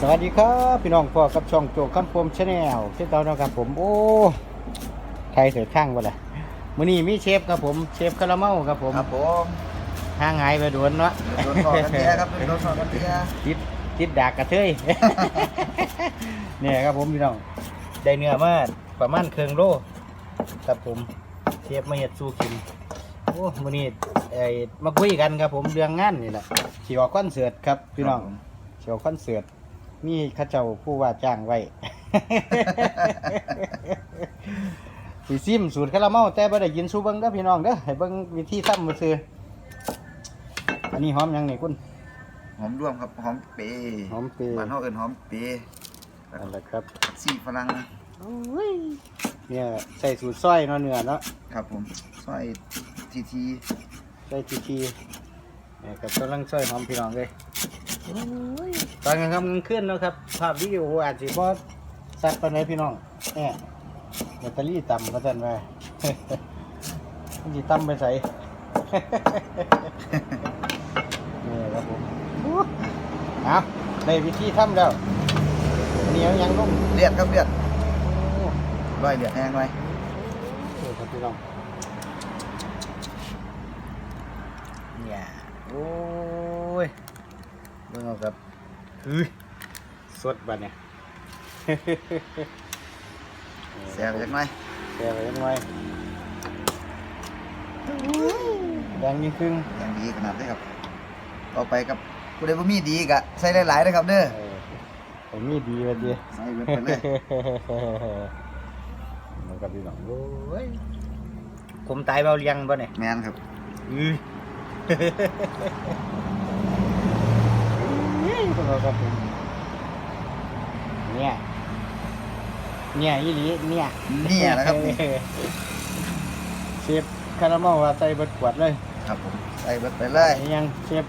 สวัสดีครับ พี่น้องพ่อกับช่องโจกคำพมชาแนลเช่นเก่านะครับผมโอ้ไทยเถิดข้างบ่ล่ะมื้อนี้มีเชฟครับผมเชฟคาราเมลครับผมครับผมห่างหายไปโดนเนาะโดนสอบกันเตี้ยครับโดนสอบกันเตี้ยติดติดดากกระเทยเนี่ยครับผมพี่น้องได้เนื้อมาประมาณครึ่งโลครับผมเชฟมาเฮ็ดสู้กินโอ้มื้อนี้ไอ้มาคุยกันครับผมเรื่องงานนี่แหละสิออกคอนเสิร์ตครับพี่น้องเชียวคอนเสิร์ต มีเข้าเจ้าผู้ว่าจ้างไว้ สีซิมสูตรคาราเมลแต่บ่ได้ยินสู้เบิ่งเด้อพี่น้องเด้อให้เบิ่งวิธีทำมือซื้ออันนี้หอมหยังนี่คุณ หอมร่วมครับหอมเปย์หอมเปย์บ้านเฮาเอิ้นหอมเปย์นั่นแหละครับสีฝรั่งเนี่ยใส่สูตรซอยเนาะเนื้อเนาะครับผมซอยทีทีใส่ทีทีเนี่ยกับกำลังซอยหอมพี่น้องเลย ตอนกลางค่ำกลางคืนเนาะครับ ภาพวิดีโออาจสิบ่สัดปานใดพี่น้องเนี่ยแบตเตอรี่ต่ำว่าซั่นว่ามันสิต่ำไปใส่ นี่ครับผมเอาได้วิธีทำแล้วเหนียวยังนุ่มเลือดครับเลือดโอ้ร้อยเลือดแห้งไว้โหครับพี่น้องเนี่ยโอ้ย เบิ่งเอาครับเฮ้ยสดบัดเนี่ยแซ่บจักหน่อยแซ่บไปยังไงแดงยิ่งครึ่งอย่างดีขนาดนี้ครับต่อไปกับผู้ใดบ่มีดีกะใส่หลายๆนะครับเด้อเออผมมีดีไปดีใส่เบิดไปเลยมันกับพี่น้องโอ้ยผมตายเบาเลียงบ่เนี่ยแม่นครับอือพวกเรา ครับผมเนี่ย เนี่ยอีหลีเนี่ยเนี่ยนะครับนี่เชฟคาราเมลว่าใส่เบิดขวดเลยครับผมใส่เบิดไปเลยอันนี้ยังเชฟ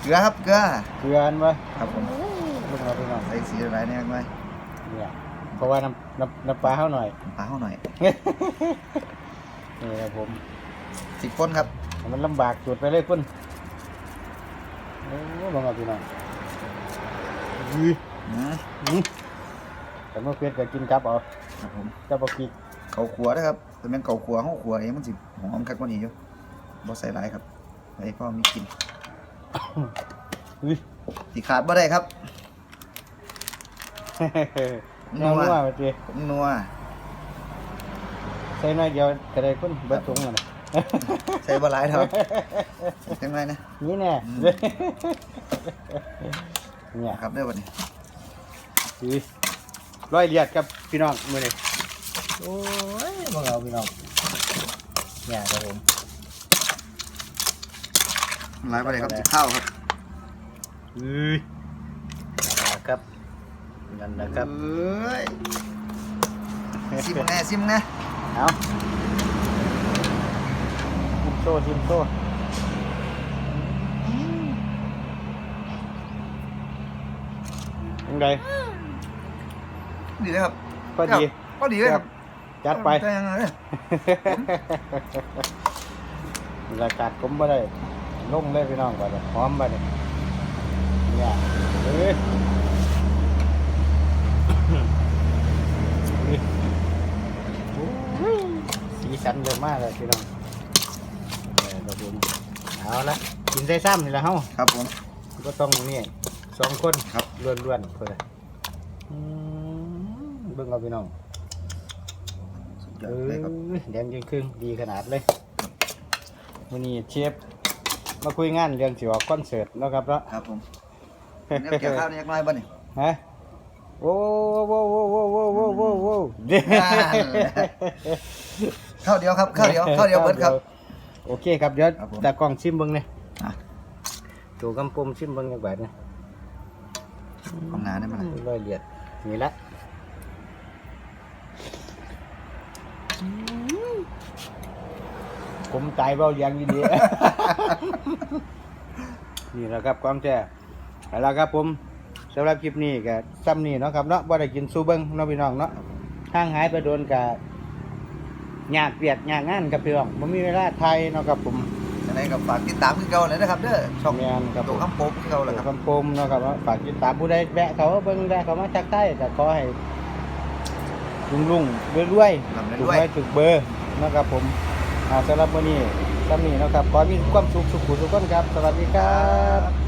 เกลือครับเกลือเกลืออันวะครับผมพวกเราพี่น้องใส่สีหลายๆแน่หน่อยเนี่ยเพราะว่าน้ำน้ำน้ำปลาเขาหน่อย ปลาเฮาหน่อยนี่ครับผมสิบคนครับ มันลำบากจุดไปเลยคุณโอ้บังเอาพี่น้องยื้ ออืมอื้อแต่เมื่อเพียรก็กินกับเอาครับผมกับเอาพริกเขาขัวนะครับแต่เป็นเก่าขัวเขาขัวเองมันสิหอมคักกว่านี้อยู่บ่ใส่หลายครับไอ้พ่อมีกลินอุ้ยสิขาดบ่ได้ครับแนวนัวไปจีผมนัวใส่หน้อยเดียวก็ได้คุณเบิดถุงมันน่ะใส่บ่หลายเท่าจังไงนะนี่แน่อืม เนี่ยครับเด้อบัดนี้อุ้ยร้อยเลียดครับพี่น้องมือนี่โอ้ยบังเอาพี่น้องเนี่ยครับผมหลายบ่ได้ครับสิข้าวครับอุ้ยนั่นแหละครับนั่นแหละครับเอ้ยซิมแน่ซิมแน่เอาชิมโซ่ชิมโซ่ ยังไงดีเลยครับพอดีก็ดีเลยครับ จัดไปแต่ยังไงเนี่ยรายการผมบ่ได้ลงเลยพี่น้องบ่ได้พร้อมบ่ได้เนี่ยเอ้ยเอ้ยโอ้ยสีสันเยอะมากเลยพี่น้องเออครับผมเอาละกินใส่ซ้ำนี่ละเฮาครับผมก็ต้องนี่ สองคนครับล้วนๆเพื่ออืมเบิ่งเอาพี่น้องสุดยอเอดเลยครับอแดงยิ่งครึ่งดีขนาดเลยวันนี้เชฟมาคุยงานเรื่องสิออกคอนเสิร์ตเนาะครับเนาะ ครับผมเนี่ยเกี่ยวข้าวนี่จักหน่อยบ่นี่ ฮะโอ้โว้โว้โว้โว้โว้โว้โว้ข้าวเดียวครับข้าวเดียวข้าวเดียวเบิดครับ โอเคครับเดี๋ยวครับผม ตากล้องชิมเบิ่งเนี่ยอะ ตัวกำปมชิมเบิ่งจักบาทเนี่ย ของหนาได้มั้ยล่ะร้อยเลียดนี่ละผมตายเบาอย่างยินดี นี่แหละครับความแท้เอาละครับผมสำหรับคลิปนี้ก็ซ้ำนี่เนาะครับเนาะบ่ได้กินซูเบิ้งเนาะพี่น้องเนาะห่างหายไปโดนกับยากเปียดยากงานกับพี่น้องบ่มีเวลาไทยเนาะครับผมจัง ไหนก็ฝากติดตามคือเก่าเลยนะครับเด้อช่องแมนครับผตัวมคำโป๊กคือเก่าแหละครับ คำปมเนาะครับว่าฝากติดตามผู้ใดแวะเขาเบิ่งแวะเขามาทักทายก็ขอให้ลุงลุงๆรวยๆลำถูกรวย ไว้ถูกเบอร์นะครับผมอ่าสำหรับวันนี้ก็มีนะครับขอให้มีความสุขสุขสุขทุกคนครับ สวัสดีครับ